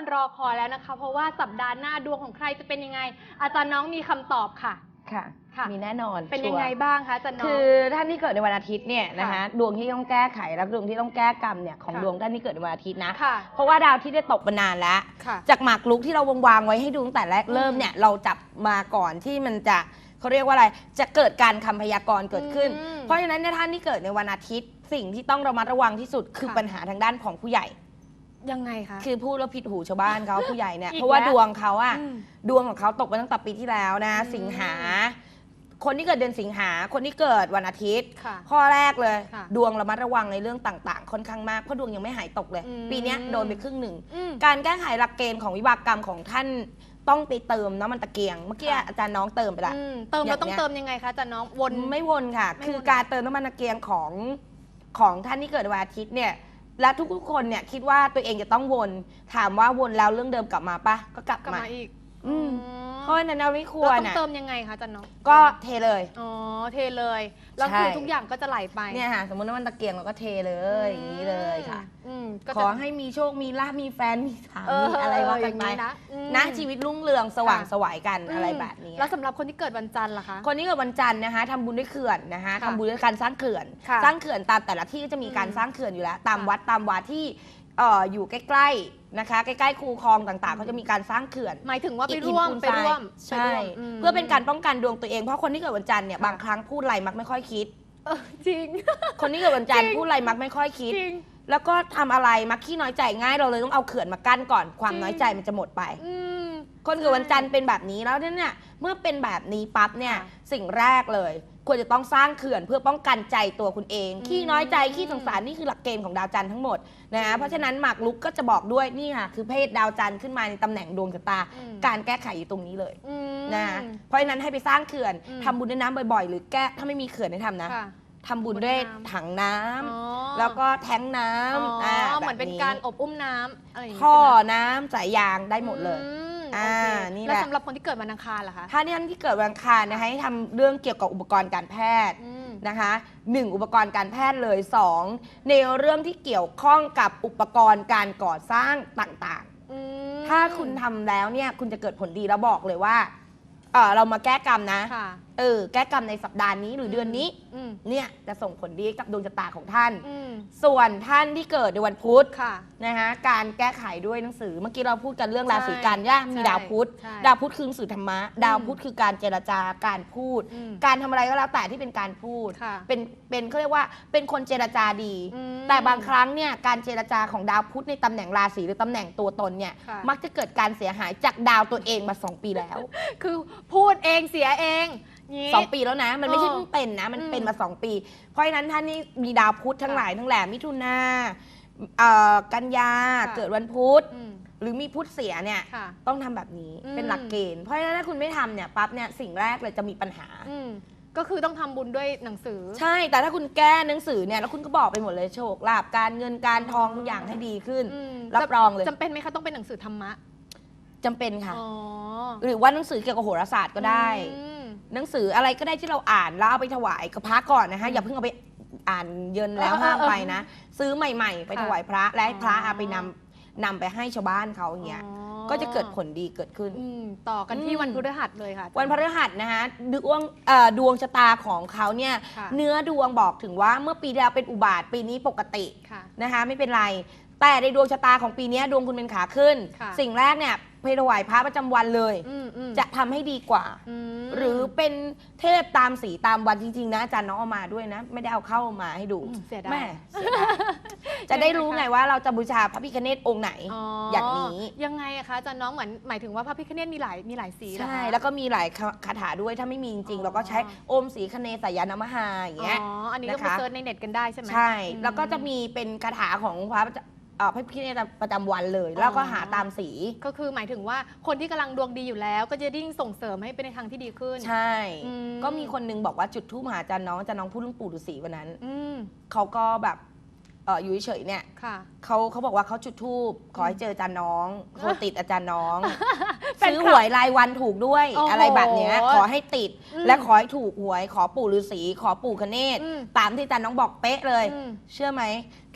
คนรอคอยแล้วนะคะ เพราะว่าสัปดาห์หน้าดวงของใครจะเป็นยังไง อาจารย์น้องมีคำตอบค่ะ ค่ะ ค่ะ มีแน่นอนเป็นยังไงชัวร์บ้างคะอาจารย์น้อง คือท่านที่เกิดในวันอาทิตย์เนี่ยนะคะค่ะดวงที่ต้องแก้ไขและดวงที่ต้องแก้กรรมเนี่ยของค่ะ ดวงท่านที่เกิดในวันอาทิตย์นะ ค่ะ เพราะว่าดาวที่ได้ตกมานานแล้ว ค่ะ จากหมากรุกที่เราวางๆไว้ให้ดูตั้งแต่แรกอืมเริ่มเนี่ยเราจับมาก่อนที่มันจะเขาเรียกว่าอะไรจะเกิดการคำพยากรณ์เกิดขึ้น อืมเพราะฉะนั้นเนี่ยท่านที่เกิดในวันอาทิตย์ สิ่งที่ต้องระมัดระวังที่สุดคือค่ะ ปัญหาทางด้านของผู้ใหญ่ ยังไงคะ คือพูดแล้วผิดหูชาวบ้านเขา ผู้ใหญ่เนี่ยอีกเพราะว่าแล้วดวงเขาอะอืมดวงของเขาตกมาตั้งแต่ปีที่แล้วนะ อืมสิงหา คนที่เกิดเดือนสิงหา คนที่เกิดวันอาทิตย์ ค่ะข้อแรกเลย ค่ะดวงระมัดระวังในเรื่องต่างๆ ค่อนข้างมากเพราะดวงยังไม่หายตกเลย อืม ปีเนี้ยโดนไปครึ่งหนึ่ง อืม การแก้ไขหลักเกณฑ์ของวิบากกรรมของท่านต้องไปเติมน้ำมันตะเกียง เมื่อกี้ค่ะ อาจารย์น้องเติมไปละ อืมเติมอเราย่างต้องเนี้ย เติมยังไงคะอาจารย์น้องวน ไม่วนค่ะ ไม่วน คือการเติมน้ำมันตะเกียงของของท่านที่เกิดวันอาทิตย์เนี่ย และทุกๆคนเนี่ยคิดว่าตัวเองจะต้องวน ถามว่าวนแล้วเรื่องเดิมกลับมาปะก็กลับกลับมามาอีก อืมอ๋อเพ ราะฉะนั้นเราไม่ควเรารต้องอะเติมยังไงคะอาจารย์น้องก็เทเลย อ๋อเทเลยแล้วใช่คือทุกอย่างก็จะไหลไปเนี่ยค่ะสมมติน้ำมันตะเกียงเราก็เทเลยอย่างนี้เลยค่ะ อืมก็ขจะ อให้มีโชค มีลาภมีแฟน มีสาเอมีออะไรว่าอกันย่างไปนี้นะอืมนะชีวิตรุ่งเรืองสว่างค่ะ สวายกันมอะไรแบบนี้ แล้วสำหรับคนที่เกิดวันจันทร์ล่ะคะ คนที่เกิดวันจันทร์นะคะทำบุญด้วยเขื่อนนะคะค่ะทำบุญด้วยการสร้างเขื่อน ค่ะสร้างเขื่อนตามแต่ละที่ก็จะมีการอืมสร้างเขื่อนอยู่แล้ว ตามค่ะวัดตามวาที่ เอ่ออยู่ใกล้ๆนะคะ ใกล้ๆคูคลองต่างๆอืมเขาจะมีการสร้างเขื่อน หมายถึงว่าไปอิฐหินร่วมปูนไปทรายร่วมใช่ ไปร่วมม เพื่อเป็นการป้องกันดวงตัวเองเพราะคนที่เกิดวันจันทร์เนี่ยค่ะ บางครั้งพูดอะไรมักไม่ค่อยคิด เออจริง คนที่เกิดวันจันทร์จริง พูดอะไรมักไม่ค่อยคิด จริง แล้วก็ทำอะไรมักขี้น้อยใจง่ายเราเลยต้องเอาเขื่อนมากั้นก่อนความจริงน้อยใจมันจะหมดไป อืม คนเกิดวันจันทร์เป็นแบบนี้แล้วเนี่ยเมื่อเป็นแบบนี้ปั๊บเนี่ยค่ะสิ่งแรกเลย ควรจะต้องสร้างเขื่อนเพื่อป้องกันใจตัวคุณเอง อืม ขี้น้อยใจขี้สงสารนี่คือหลักเกณฑ์ของดาวจันทร์ทั้งหมดนะเพราะฉะนั้นหมากลุกก็จะบอกด้วยนี่ค่ะคือเพศดาวจันทร์ขึ้นมาในตำแหน่งดวงชะตา อืมการแก้ไขอยู่ตรงนี้เลยอืม นะเพราะฉะนั้นให้ไปสร้างเขื่อนอืม ทำบุญด้วยน้ำบ่อยๆ หรือแก้ถ้าไม่มีเขื่อนให้ทำนะ ค่ะ ทำบุญด้วยน้ำถังน้ำอ๋อแล้วก็แท้งน้อ๋อำาเหมือนเป็นแบบการอบอุ้มน้ำอะไรอย่างงี้ท่อใช่ไหมน้ำสายยางได้หมดเลย อืมอ่าโอเคนี่แหละ แล้วสำหรับคนที่เกิดวันอังคารล่ะคะถ้าท่านที่เกิดวันอังคารนะคะให้ทำเรื่องเกี่ยวกับอุปกรณ์การแพทย์อืม นะคะหนึ่งอุปกรณ์การแพทย์เลยสองในเรื่องที่เกี่ยวข้องกับอุปกรณ์การก่อสร้างต่างอืมๆ ถ้าคุณทำแล้วเนี่ยคุณจะเกิดผลดีแล้วบอกเลยว่าเออเรามาแก้กรรมนะ ค่ะ เออ แก้กรรมในสัปดาห์นี้หรือเดือนนี้ อืมเนี่ยจะส่งผลดีกับดวงชะตาของท่าน อืมส่วนท่านที่เกิดในวันพุธค่ะ นะคะการแก้ไขด้วยหนังสือเมื่อกี้เราพูดกันเรื่องราศีใช่กันย่ามีใช่ดาวพุธใช่ดาวพุธคือหนังสือธรรมะ ดาวพุธคือการเจรจาการพูด อืมการทำอะไรก็แล้วแต่ที่เป็นการพูด ค่ะเป็นเป็นเขาเรียกว่าเป็นคนเจรจาดี อืมแต่บางครั้งเนี่ยการเจรจาของดาวพุธในตำแหน่งราศีหรือตำแหน่งตัวตนเนี่ยค่ะ มักจะเกิดการเสียหายจากดาวตัวเองมาสองปีแล้ว คือพูดเองเสียเองงี้สองปีแล้วนะ มันไม่ใช่เออเพิ่งเป็นนะ มันอืมเป็นมาสองปี เพราะฉะนั้นท่านนี่มีดาวพุธทั้งหลายทั้งแหล่มิถุนาเอ่อกันยาค่ะเกิดวันพุธอืมหรือมีพุธเสียเนี่ยค่ะต้องทำแบบนี้อืม เป็นหลักเกณฑ์เพราะฉะนั้นถ้าคุณไม่ทำเนี่ยปั๊บเนี่ยสิ่งแรกเลยจะมีปัญหา อืมก็คือต้องทำบุญด้วยหนังสือ ใช่แต่ถ้าคุณแก้หนังสือเนี่ยแล้วคุณก็บอกไปหมดเลยโชคลาภการเงินการทองทุกอย่างให้ดีขึ้น อืมรับจะรองเลยจำเป็นไหมคะต้องเป็นหนังสือธรรมะจำเป็นค่ะ อ๋อ หรือว่าหนังสือเกี่ยวกับโหราศาสตร์ก็ได้ อืม หนังสืออะไรก็ได้ที่เราอ่านแล้วเอาไปถวายกับพระก่อนนะคะอืมอย่าเพิ่งเอาไปอ่านเยินแล้วเออเออห้ามไปเออนะ ซื้อใหม่ ๆ ไปค่ะถวายพระและให้พระอ๋อเอาไปนำนำไปให้ชาวบ้านเขาอย่างเงี้ยอ๋อก็จะเกิดผลดีเกิดขึ้น อืมต่อกันที่อืมวันพฤหัสเลยค่ะ วันพฤหัสนะคะดวงเอ่อดวงชะตาของเขาเนี่ยค่ะ เนื้อดวงบอกถึงว่าเมื่อปีที่แล้วเป็นอุบาทปีนี้ปกติ ค่ะ นะคะไม่เป็นไร แต่ในดวงชะตาของปีนี้ดวงคุณเป็นขาขึ้น ค่ะ สิ่งแรกเนี่ย ไปถวายพระประจำวันเลย อืมอืมจะทำให้ดีกว่าอืมหรือเป็นเทพตามสีตามวันจริงๆนะอาจารย์น้องเอามาด้วยนะ ไม่ได้เอาเข้ามาให้ดูอืมเสียดาย แม่เสียดายจะได้รู้ไงว่าเราจะบูชาพระพิฆเนศองค์ไหน อย่างนี้ ยังไงอะคะอาจารย์น้องเหมือนหมายถึงว่าพระพิฆเนศมีหลายมีหลายสีเหรอใช่คะแล้วก็มีหลายคาถาด้วยถ้าไม่มีจริงอ๋อๆเราก็ใช้โอมสีคเนสายานามหาอย่างเงี้ย อ๋ออันนี้ก็นะคะไปเซิร์ชในเน็ตกันได้ใช่ไหมใช่ อืม แล้วก็จะมีเป็นคาถาของพระประจ เอ่อพระพิฆเนศประจำวันเลย แล้วก็อ๋อหาตามสี ก็คือหมายถึงว่าคนที่กำลังดวงดีอยู่แล้ว ก็จะยิ่งส่งเสริมให้เป็นในทางที่ดีขึ้น ใช่ อืม ก็มีคนนึงบอกว่าจุดทูปหาอาจารย์น้องอาจารย์น้องพูดเรื่องปู่ฤาษีวันนั้น อืมเขาก็แบบเอออยู่เฉยๆเนี่ยค่ะ เขาเขาบอกว่าเขาจุดทูบขอให้เจออาจารย์น้องโทรติดอาจารย์น้องแฟนคลับซื้อหวยรายวันถูกด้วยโอ้โหอะไรแบบเนี้ยขอให้ติดอืมและขอให้ถูกหวย ขอปู่ฤาษีขอปู่คเนศอืมตามที่อาจารย์น้องบอกเป๊ะเลย อืม เชื่อไหม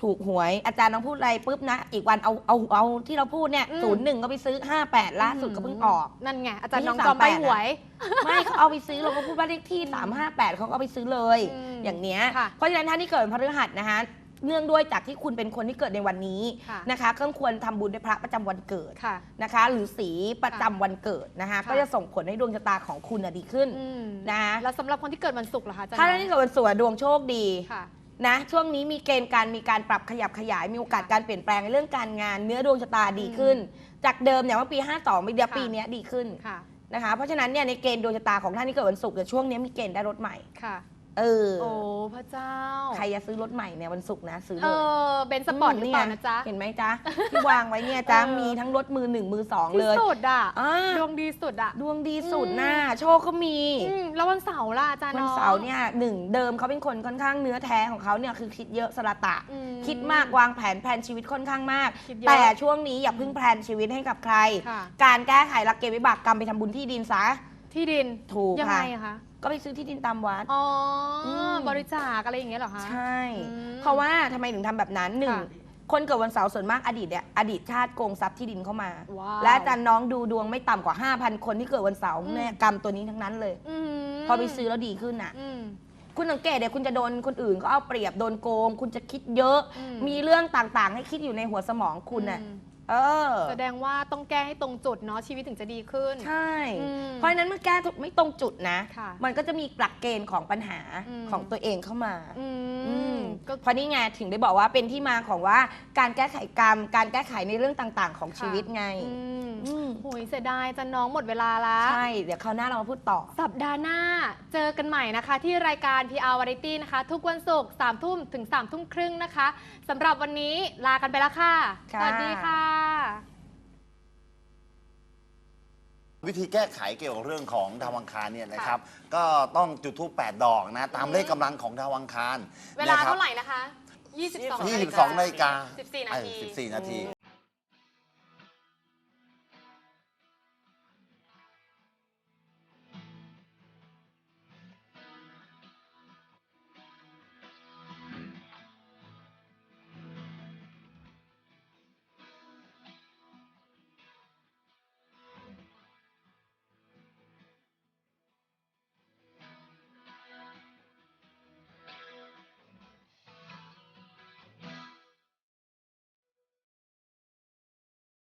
ถูกหวยอาจารย์น้องพูดอะไรปุ๊บนะ อีกวันเอาเอาเอาที่เราพูดเนี่ยอืม ศูนย์หนึ่งก็ไปซื้อ58ล่าสุดก็เพิ่งออก นั่นไง อาจารย์ไม่น้องใช่จอมไป38หวย ไม่เขาเอาไปซื้อเราก็พูดว่าเลขที่ 358เขาก็เอาไปซื้อเลย อืมอย่างเนี้ยค่ะเพราะฉะนั้นท่านที่เกิดวันพฤหัสนะคะเนื่องด้วยจากที่คุณเป็นคนที่เกิดในวันนี้ค่ะ นะคะก็ควรทำบุญด้วยพระประจำวันเกิดค่ะ นะคะ หรือสีประจำวันเกิดนะคะค่ะ ก็จะส่งผลให้ดวงชะตาของคุณน่ะดีขึ้น อืมนะ แล้วสำหรับคนที่เกิดวันศุกร์เหรอคะอาจารย์ถ้าน้ท่าอนงที่เกิดวันศุกร์อะดวงโชคดี ค่ะ นะช่วงนี้มีเกณฑ์การมีการปรับขยับขยาย มีโอกาสการเปลี่ยนแปลงในเรื่องการงาน เนื้อดวงชะตาดีขึ้น จากเดิมเนี่ยว่าปี 52ปีเดียวค่ะปีเนี้ยดีขึ้นค่ะ นะคะเพราะฉะนั้นเนี่ยในเกณฑ์ดวงชะตาของท่านที่เกิดวันศุกร์เนี่ยช่วงนี้มีเกณฑ์ได้รถใหม่ค่ะ เออ โอ้พระเจ้า ใครจะซื้อรถใหม่เนี่ยวันศุกร์นะซื้อเอเลยอเบนซ์สปอร์ตหรือเปล่านะจ๊ะ เห็นไหมจ๊ะ ที่วางไว้เนี่ยจ๊ะ เออ มีทั้งรถมือหนึ่งมือสองที่เลยสุดอะ อ่าดวงดีสุดอะ ดวงดีสุดอืมน่าโชคก็มี อืมแล้ววันเสาร์ล่ะอาจารย์วันน้องเสาร์เนี่ยหนึ่งเดิมเขาเป็นคนค่อนข้างเนื้อแท้ของเขาเนี่ยคือคิดเยอะสละตะ อื คิดมากวางแผนแผนชีวิตค่อนข้างมาก คิดเยอะแต่ช่วงนี้อย่าเพิ่งแพลนชีวิตให้กับใคร ค่ะ การแก้ไขหลักเกณฑ์วิบากกรรมไปทำบุญที่ดินซะ ที่ดินถูกยังค่ะ ไงอะคะก็ไปซื้อที่ดินตามวัด อ๋ออม บริจาคอะไรอย่างเงี้ยเหรอคะ ใช่ อืมเพราะว่าทำไมถึงทำแบบนั้นหนึ่งค่ะคนเกิดวันเสาร์ส่วนมากอดีตเนี่ยอดีตชาติโกงทรัพย์ที่ดินเข้ามา ว้าวและอาจารย์น้องดูดวงไม่ต่ำกว่า 5,000 คนที่เกิดวันเสาร์อืม เนี่ยกรรมตัวนี้ทั้งนั้นเลยอืมพอไปซื้อแล้วดีขึ้นอะ อืม คุณสังเกตเดี๋ยวคุณจะโดนคนอื่นเขาเอาเปรียบโดนโกง คุณจะคิดเยอะ อืมมีเรื่องต่างๆ ให้คิดอยู่ในหัวสมองคุณน่ะอืม เออ แสดงว่าต้องแก้ให้ตรงจุดเนาะชีวิตถึงจะดีขึ้น ใช่ อืมเพราะฉะนั้นเมื่อแก้ถูกไม่ตรงจุดนะ ค่ะมันก็จะมีหลักเกณฑ์ของปัญหาอืม ของตัวเองเข้ามาอือืมมก็ เพราะนี่ไงถึงได้บอกว่าเป็นที่มาของว่าการแก้ไขกรรม การแก้ไขในเรื่องต่างๆ ของชีวิตไงอืมอืมโหยเสียดายอาจันน้องหมดเวลาละ ใช่ เดี๋ยวคราวหน้าเรามาพูดต่อ สัปดาห์หน้าเจอกันใหม่นะคะ ที่รายการ PR Variety นะคะ ทุกวันศุกร์3ทุ่มถึง3ทุ่มครึ่งนะคะสำหรับวันนี้ลากันไปแล้วค่ะ ค่ะ สวัสดีค่ะ วิธีแก้ไขเกี่ยวกับเรื่องของดาวอังคารเนี่ยนะครับ ก็ต้องจุดทูป8ดอกนะ ตามเลขกำลังของดาวอังคารเวลานะครับเท่าไหร่นะคะ 22 22นาฬิกา14 นาที เออ14 นาที